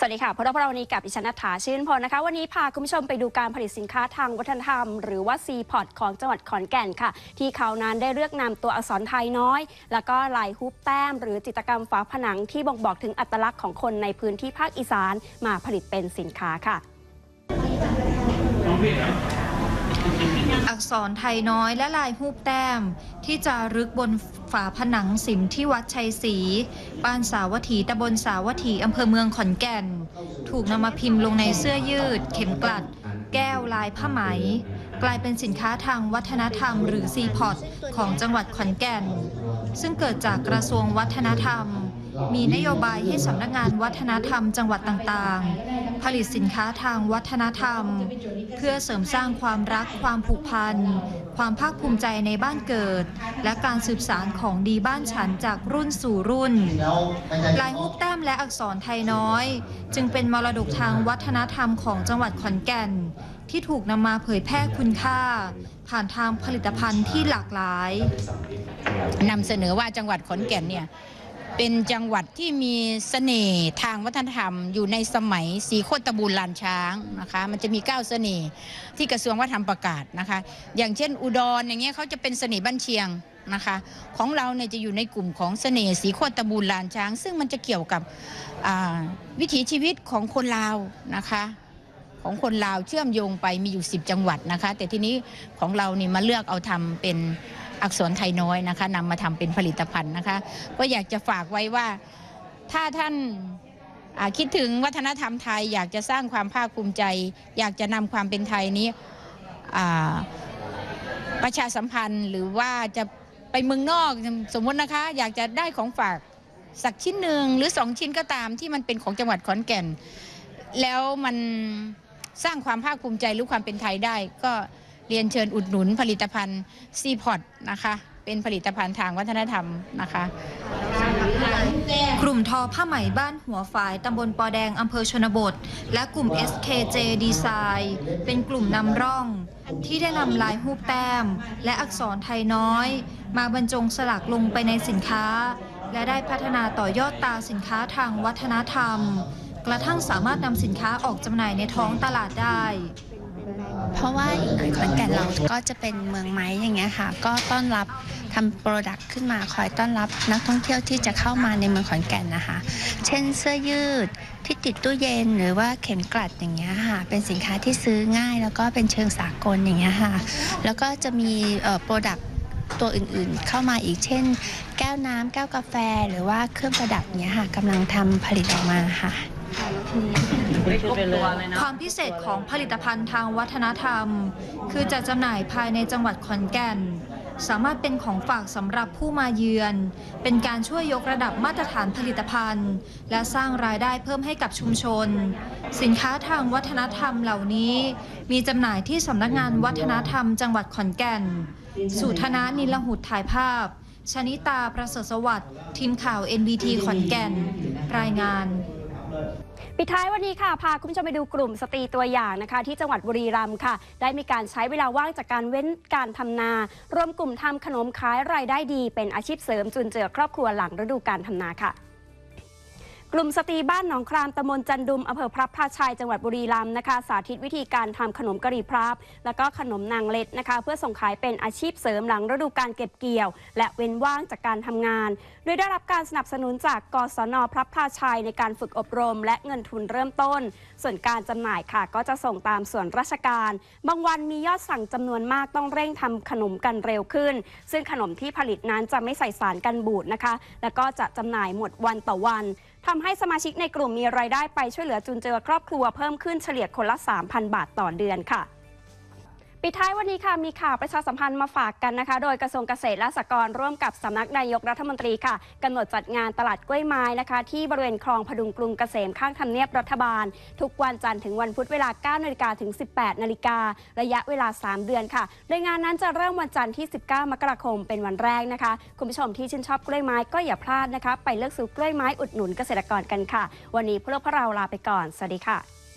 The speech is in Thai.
สวัสดีค่ะพวกเราวันนี้กับดิฉันนัทธาชื่นพลนะคะ วันนี้พาคุณผู้ชมไปดูการผลิตสินค้าทางวัฒนธรรม หรือว่า c p o t ของจังหวัดขอนแก่นค่ะ ที่เขานั้นได้เลือกนำตัวอักษรไทยน้อย แล้วก็ลายฮุบแต้ม หรือจิตรกรรมฝาผนังที่บ่งบอกถึงอัตลักษณ์ของคนในพื้นที่ภาคอีสานมาผลิตเป็นสินค้าค่ะ อักษรไทยน้อยและลายหูปแต้ม ที่จะรึกบนฝาผนังสิมที่วัดชัยศรีบ้านสาวัตถีตำบลสาวัตถีอำเภอเมืองขอนแก่น ถูกนำมาพิมพ์ลงในเสื้อยืด เข็มกลัด แก้วลายผ้าไหม กลายเป็นสินค้าทางวัฒนธรรม หรือซีพอตของจังหวัดขอนแก่น ซึ่งเกิดจากกระทรวงวัฒนธรรม มีนโยบายให้สำนักงานวัฒนธรรมจังหวัดต่างๆ ผลิตสินค้าทางวัฒนธรรม เพื่อเสริมสร้างความรักความผูกพัน ความภาคภูมิใจในบ้านเกิด และการสืบสารของดีบ้านฉันจากรุ่นสู่รุ่น ลายหูปแต้มและอักษรไทยน้อย จึงเป็นมรดกทางวัฒนธรรมของจังหวัดขอนแก่น ที่ถูกนำมาเผยแพร่คุณค่า ผ่านทางผลิตภัณฑ์ที่หลากหลายนำเสนอว่าจังหวัดขอนแก่นเนี่ย เป็นจังหวัดที่มีเสน่ห์ทางวัฒนธรรม อยู่ในสมัยสีโคตะบูลลานช้างนะคะ มันจะมีเก้าเสน่ห์ที่กระทรวงวัฒนธรรมประกาศนะคะ อย่างเช่น อุดรอย่างเงี้ยเขาจะเป็นเสน่ห์บ้านเชียงนะคะ ของเราเนี่ยจะอยู่ในกลุ่มของเสน่ห์สีโคตะบูลลานช้าง ซึ่งมันจะเกี่ยวกับวิถีชีวิตของคนลาวนะคะของคนลาวเชื่อมโยงไปมีอยู่ 10 จังหวัดนะคะ แต่ทีนี้ของเรานี่มาเลือกเอาทำเป็น อักษรไทยน้อยนะคะนำมาทำเป็นผลิตภัณฑ์นะคะ ก็อยากจะฝากไว้ว่าถ้าท่านคิดถึงวัฒนธรรมไทย อยากจะสร้างความภาคภูมิใจ อยากจะนำความเป็นไทยนี้ประชาสัมพันธ์หรือว่าจะไปเมืองนอกสมมตินะคะ อยากจะได้ของฝากสักชิ้นหนึ่งหรือสองชิ้นก็ตามที่มันเป็นของจังหวัดขอนแก่น แล้วมันสร้างความภาคภูมิใจหรือความเป็นไทยได้ก็ เรียนเชิญอุดหนุนผลิตภัณฑ์ซีพอตนะคะ เป็นผลิตภัณฑ์ทางวัฒนธรรมนะคะ กลุ่มทอผ้าไหมบ้านหัวฝายตำบลปอแดงอำเภอชนบท และกลุ่ม SKJ Design เป็นกลุ่มนำร่อง ที่ได้นำลายหูปแต้ม และอักษรไทยน้อย มาบรรจงสลักลงไปในสินค้า และได้พัฒนาต่อยอดตาสินค้าทางวัฒนธรรม กระทั่งสามารถนำสินค้าออกจำหน่ายในท้องตลาดได้ เพราะว่าอีกหน่อยขอนแก่นเราก็จะเป็นเมืองไม้อย่างเงี้ยค่ะ ก็ต้อนรับทำโปรดักต์ขึ้นมาคอยต้อนรับนักท่องเที่ยวที่จะเข้ามาในเมืองขอนแก่นนะคะ เช่นเสื้อยืดที่ติดตู้เย็นหรือว่าเข็มกลัดอย่างเงี้ยค่ะ เป็นสินค้าที่ซื้อง่ายแล้วก็เป็นเชิงสากลอย่างเงี้ยค่ะ แล้วก็จะมีโปรดักต์ตัวอื่นๆ เข้ามาอีกเช่น แก้วน้ำแก้วกาแฟ หรือว่าเครื่องประดับเนี้ยค่ะกำลังทำผลิตออกมาค่ะ ความพิเศษของผลิตภัณฑ์ทางวัฒนธรรม คือจะจำหน่ายภายในจังหวัดขอนแก่น สามารถเป็นของฝากสำหรับผู้มาเยือน เป็นการช่วยยกระดับมาตรฐานผลิตภัณฑ์ และสร้างรายได้เพิ่มให้กับชุมชน สินค้าทางวัฒนธรรมเหล่านี้ มีจำหน่ายที่สำนักงานวัฒนธรรม จังหวัดขอนแก่น สุธนานิลหุดถ่ายภาพชนิตาประเสริฐสวัสดิ์ทีมข่าว NBT ขอนแก่น รายงาน ปิดท้ายวันนี้ค่ะพาคุณผู้ชมไปดูกลุ่มสตรีตัวอย่างนะคะที่จังหวัดบุรีรัมย์ค่ะ ได้มีการใช้เวลาว่างจากการเว้นการทำนา รวมกลุ่มทำขนมขายรายได้ดี เป็นอาชีพเสริมจุนเจือครอบครัวหลังฤดูการทำนาค่ะ กลุ่มสตรีบ้านหนองครามตำบลจันดุมอำเภอพระพาชัยจังหวัดบุรีรัมย์นะคะ สาธิตวิธีการทำขนมกะหรี่พรับแล้วก็ขนมนางเล็ดนะคะ เพื่อส่งขายเป็นอาชีพเสริมหลังฤดูการเก็บเกี่ยว และเว้นว่างจากการทำงาน โดยได้รับการสนับสนุนจากกศนพระพาชัยในการฝึกอบรม และเงินทุนเริ่มต้น ส่วนการจำหน่ายค่ะ ก็จะส่งตามส่วนราชการ บางวันมียอดสั่งจำนวนมากต้องเร่งทำขนมกันเร็วขึ้น ซึ่งขนมที่ผลิตนั้นจะไม่ใส่สารกันบูดนะคะ แล้วก็จะจำหน่ายหมดวันต่อวันทำให้สมาชิกในกลุ่มมีรายได้ไปช่วยเหลือจุนเจือครอบครัวเพิ่มขึ้นเฉลี่ยคนละ 3,000 บาทต่อเดือนค่ะ ปิดท้ายวันนี้ค่ะมีข่าวประชาสัมพันธ์มาฝากกันนะคะ โดยกระทรวงเกษตรและสหกรณ์ร่วมกับสำนักนายกรัฐมนตรีค่ะกำหนดจัดงานตลาดกล้วยไม้นะคะ ที่บริเวณคลองพดุงกรุงเกษมข้างทำเนียบรัฐบาล ทุกวันจันทร์ถึงวันพุธเวลา 9นาฬิกาถึง 18นาฬิการะยะเวลา 3 เดือนค่ะ โดยงานนั้นจะเริ่มวันจันทร์ที่ 19 มกราคมเป็นวันแรกนะคะ คุณผู้ชมที่ชื่นชอบกล้วยไม้ก็อย่าพลาดนะคะ ไปเลือกซื้อกล้วยไม้อุดหนุนเกษตรกรกันค่ะ วันนี้พวกเราลาไปก่อนสวัสดีค่ะ